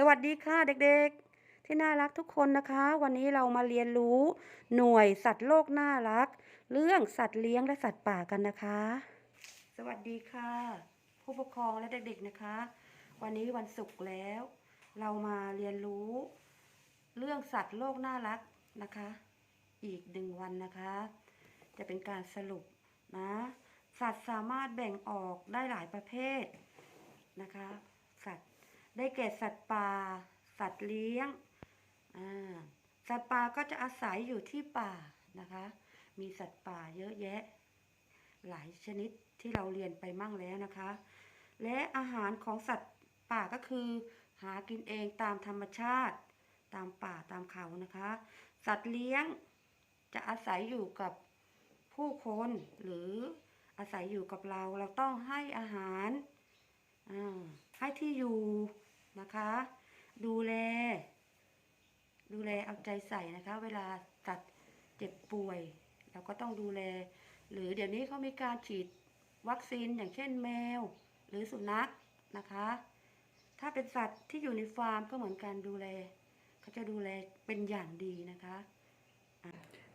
สวัสดีค่ะเด็กๆ ที่น่ารักทุกคนนะคะ วันนี้เรามาเรียนรู้หน่วยสัตว์โลกน่ารัก เรื่องสัตว์เลี้ยงและสัตว์ป่ากันนะคะ สวัสดีค่ะ ผู้ปกครองและเด็กๆนะคะ วันนี้วันศุกร์แล้ว เรามาเรียนรู้ เรื่องสัตว์โลกน่ารักนะคะ อีกหนึ่งวันนะคะ จะเป็นการสรุปนะสัตว์สามารถแบ่งออกได้หลายประเภทนะคะ ได้แก่สัตว์ป่า สัตว์เลี้ยงอ่าสัตว์ป่าก็จะอาศัยอยู่ที่ป่านะคะ มีสัตว์ป่าเยอะแยะ หลายชนิดที่เราเรียนไปมั่งแล้วนะคะ และอาหารของสัตว์ป่าก็คือ หากินเองตามธรรมชาติ ตามป่าตามเขานะคะ สัตว์เลี้ยงจะอาศัยอยู่กับผู้คนหรืออาศัยอยู่กับเรา เราต้องให้อาหารอ่าให้ที่อยู่ นะคะ ดูแล ดูแลเอาใจใส่นะคะ เวลาสัตว์เจ็บป่วย เราก็ต้องดูแล หรือเดี๋ยวนี้เขามีการฉีดวัคซีนอย่างเช่นแมว หรือสุนัขนะคะ ถ้าเป็นสัตว์ที่อยู่ในฟาร์มก็เหมือนกันดูแลเขาจะดูแลเป็นอย่างดีนะคะ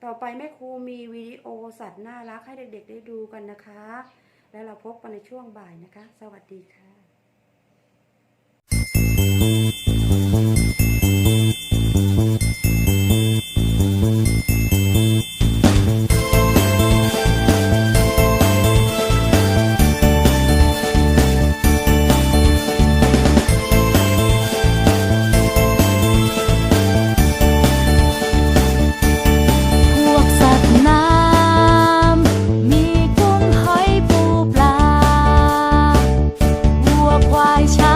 ต่อไปแม่ครูมีวิดีโอสัตว์น่ารักให้เด็กๆได้ดูกันนะคะ แล้วเราพบกันในช่วงบ่ายนะคะ สวัสดีค่ะ 怀想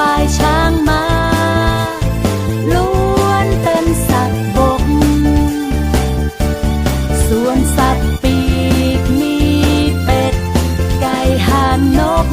ควายช้างมาล้วนเป็นสัตว์บก ส่วนสัตว์ปีกมีเป็ด ไก่ห่านนก